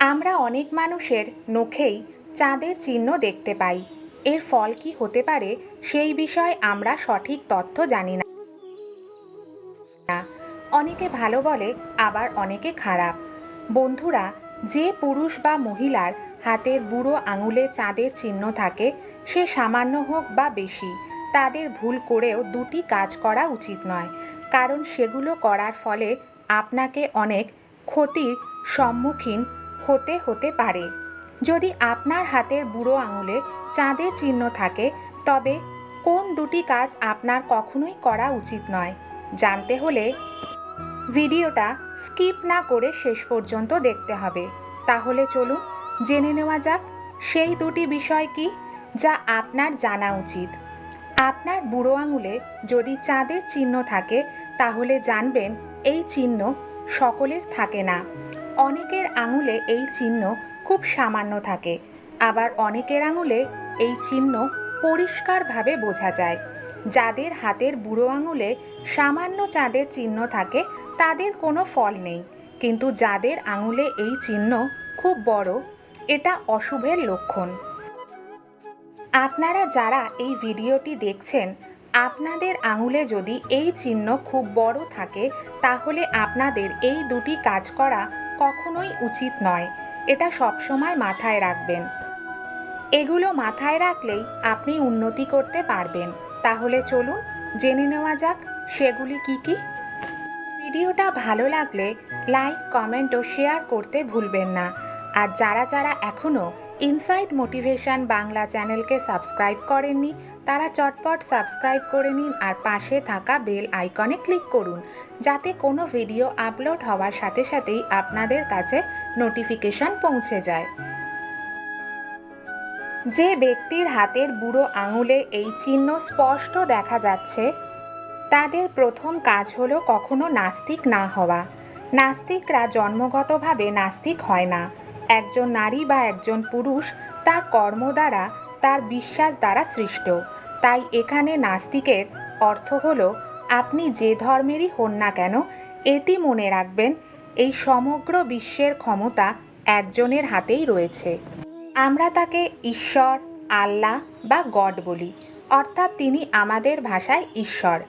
আমরা অনেক মানুষের নখেই চাঁদের চিহ্ন দেখতে পাই। এর ফল কি হতে পারে সেই বিষয়ে আমরা সঠিক তথ্য জানি না। অনেকে ভালো বলে, আবার অনেকে খারাপ। বন্ধুরা, যে পুরুষ বা মহিলার হাতের বুড়ো আঙুলে চাঁদের চিহ্ন থাকে, সে সামান্য হোক বা বেশি, তাদের ভুল করেও দুটি কাজ করা উচিত নয়। কারণ সেগুলো করার ফলে আপনাকে অনেক ক্ষতির সম্মুখীন হতে হতে পারে। যদি আপনার হাতের বুড়ো আঙুলে চাঁদের চিহ্ন থাকে, তবে কোন দুটি কাজ আপনার কখনোই করা উচিত নয়। জানতে হলে ভিডিওটা স্কিপ না করে শেষ পর্যন্ত দেখতে হবে। তাহলে চলুন জেনে নেওয়া যাক, সেই দুটি বিষয় কি যা আপনার জানা উচিত। আপনার বুড়ো আঙুলে যদি চাঁদের চিহ্ন থাকে, তাহলে জানবেন এই চিহ্ন সকলের থাকে না। অনেকের আঙুলে এই চিহ্ন খুব সামান্য থাকে। আবার অনেকের আঙুলে এই চিহ্ন পরিষ্কারভাবে বোঝা যায়। যাদের হাতের বুড়ো আঙুলে সামান্য চাঁদের চিহ্ন থাকে, তাদের কোনো ফল নেই। কিন্তু যাদের আঙুলে এই চিহ্ন খুব বড়, এটা অশুভের লক্ষণ। আপনারা যারা এই ভিডিওটি দেখছেন, আপনাদের আঙুলে যদি এই চিহ্ন খুব বড় থাকে, তাহলে আপনাদের এই দুটি কাজ করা কখনোই উচিত নয়। এটা সবসময় মাথায় রাখবেন। এগুলো মাথায় রাখলেই আপনি উন্নতি করতে পারবেন। তাহলে চলুন জেনে নেওয়া যাক সেগুলি কি কি। ভিডিওটা ভালো লাগলে লাইক, কমেন্ট ও শেয়ার করতে ভুলবেন না। আর যারা যারা এখনও ইনসাইড মোটিভেশন বাংলা চ্যানেলকে সাবস্ক্রাইব করেননি, তারা চটপট সাবস্ক্রাইব করে নিন আর পাশে থাকা বেল আইকনে ক্লিক করুন, যাতে কোনো ভিডিও আপলোড হওয়ার সাথে সাথেই আপনাদের কাছে নোটিফিকেশন পৌঁছে যায়। যে ব্যক্তির হাতের বুড়ো আঙুলে এই চিহ্ন স্পষ্ট দেখা যাচ্ছে, তাদের প্রথম কাজ হলো কখনো নাস্তিক না হওয়া। নাস্তিকরা জন্মগতভাবে নাস্তিক হয় না। একজন নারী বা একজন পুরুষ তার কর্ম দ্বারা, তার বিশ্বাস দ্বারা সৃষ্ট। তাই এখানে নাস্তিকের অর্থ হলো, আপনি যে ধর্মেরই হন না কেন, এটি মনে রাখবেন, এই সমগ্র বিশ্বের ক্ষমতা একজনের হাতেই রয়েছে। আমরা তাকে ঈশ্বর, আল্লাহ বা গড বলি, অর্থাৎ তিনি আমাদের ভাষায় ঈশ্বর।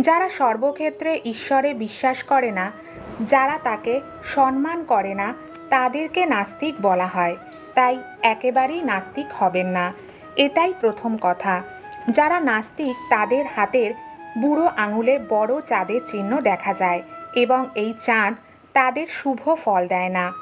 যারা সর্বক্ষেত্রে ঈশ্বরে বিশ্বাস করে না, যারা তাকে সম্মান করে না তাদেরকে নাস্তিক বলা হয়। তাই একেবারেই নাস্তিক হবেন না। এটাই প্রথম কথা। যারা নাস্তিক, তাদের হাতের বুড়ো আঙুলে বড় চাঁদের চিহ্ন দেখা যায় এবং এই চাঁদ তাদের শুভ ফল দেয় না।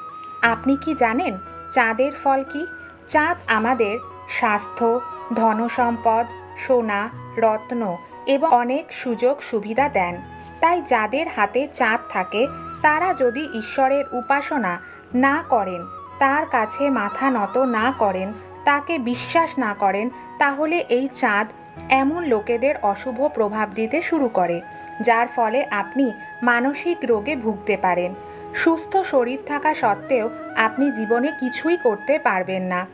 আপনি কি জানেন চাঁদের ফল কি? চাঁদ আমাদের স্বাস্থ্য, ধনসম্পদ, সোনা, রত্ন এবং অনেক সুযোগ সুবিধা দেন। তাই যাদের হাতে চাঁদ থাকে, তারা যদি ঈশ্বরের উপাসনা না করেন, তার কাছে মাথা নত না করেন, তাকে বিশ্বাস না করেন, তাহলে এই চাঁদ এমন লোকেদের অশুভ প্রভাব দিতে শুরু করে, যার ফলে আপনি মানসিক রোগে ভুগতে পারেন। সুস্থ শরীর থাকা সত্ত্বেও আপনি জীবনে কিছুই করতে পারবেন না।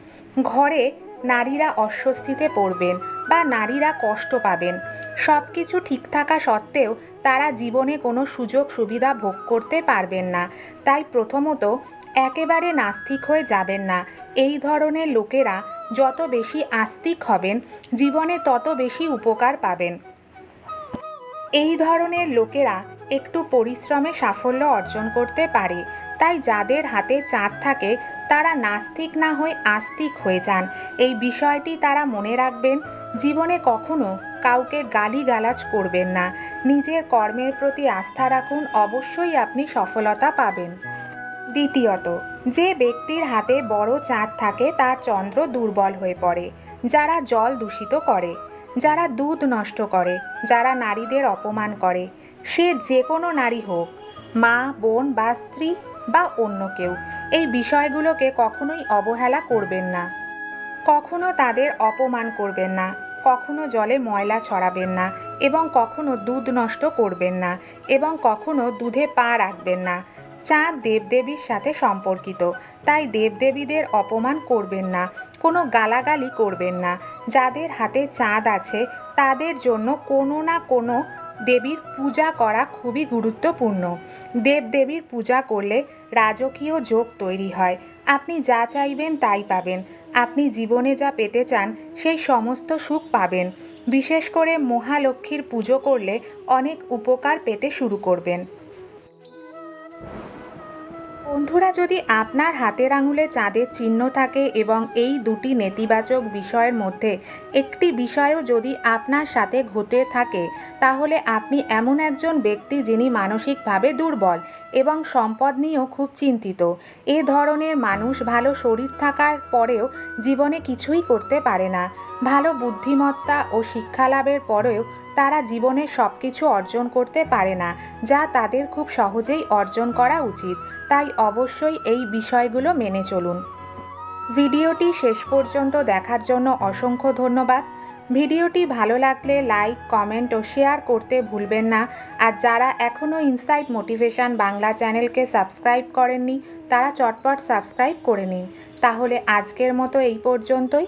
ঘরে নারীরা অস্বস্তিতে পড়বেন বা নারীরা কষ্ট পাবেন। সব কিছু ঠিক থাকা সত্ত্বেও তারা জীবনে কোনো সুযোগ সুবিধা ভোগ করতে পারবেন না। তাই প্রথমত একেবারে নাস্তিক হয়ে যাবেন না। এই ধরনের লোকেরা যত বেশি আস্তিক হবেন, জীবনে তত বেশি উপকার পাবেন। এই ধরনের লোকেরা একটু পরিশ্রমে সাফল্য অর্জন করতে পারে, তাই যাদের হাতে চাঁদ থাকে, তারা নাস্তিক না হয়ে আস্তিক হয়ে যান। এই বিষয়টি তারা মনে রাখবেন, জীবনে কখনো কাউকে গালিগালাজ করবেন না। নিজের কর্মের প্রতি আস্থা রাখুন, অবশ্যই আপনি সফলতা পাবেন। দ্বিতীয়ত, যে ব্যক্তির হাতে বড় চাঁদ থাকে তার চন্দ্র দুর্বল হয়ে পড়ে, যারা জল দূষিত করে, যারা দুধ নষ্ট করে, যারা নারীদের অপমান করে, সে যে কোনো নারী হোক, মা, বোন বা স্ত্রী বা অন্য কেউ, এই বিষয়গুলোকে কখনোই অবহেলা করবেন না। কখনো তাদের অপমান করবেন না, কখনো জলে ময়লা ছড়াবেন না এবং কখনো দুধ নষ্ট করবেন না এবং কখনো দুধে পা রাখবেন না। চাঁদ দেবদেবীর সাথে সম্পর্কিত। তাই দেবদেবীদের অপমান করবেন না, কোনো গালাগালি করবেন না। যাদের হাতে চাঁদ আছে, তাদের জন্য কোনো না কোনো দেবীর পূজা করা খুবই গুরুত্বপূর্ণ। দেবদেবীর পূজা করলে রাজকীয় যোগ তৈরি হয়। আপনি যা চাইবেন তাই পাবেন। আপনি জীবনে যা পেতে চান, সেই সমস্ত সুখ পাবেন। বিশেষ করে মহালক্ষ্মীর পুজো করলে অনেক উপকার পেতে শুরু করবেন। বন্ধুরা, যদি আপনার হাতের আঙুলে চাঁদের চিহ্ন থাকে এবং এই দুটি নেতিবাচক বিষয়ের মধ্যে একটি বিষয়ও যদি আপনার সাথে ঘটে থাকে, তাহলে আপনি এমন একজন ব্যক্তি যিনি মানসিকভাবে দুর্বল এবং সম্পদ নিয়েও খুব চিন্তিত। এ ধরনের মানুষ ভালো শরীর থাকার পরেও জীবনে কিছুই করতে পারে না। ভালো বুদ্ধিমত্তা ও শিক্ষা লাভের পরেও তারা জীবনে সব কিছু অর্জন করতে পারে না, যা তাদের খুব সহজেই অর্জন করা উচিত। তাই অবশ্যই এই বিষয়গুলো মেনে চলুন। ভিডিওটি শেষ পর্যন্ত দেখার জন্য অসংখ্য ধন্যবাদ। ভিডিওটি ভালো লাগলে লাইক, কমেন্ট ও শেয়ার করতে ভুলবেন না। আর যারা এখনও ইনসাইট মোটিভেশন বাংলা চ্যানেলকে সাবস্ক্রাইব করেননি, তারা চটপট সাবস্ক্রাইব করে নিন। তাহলে আজকের মতো এই পর্যন্তই।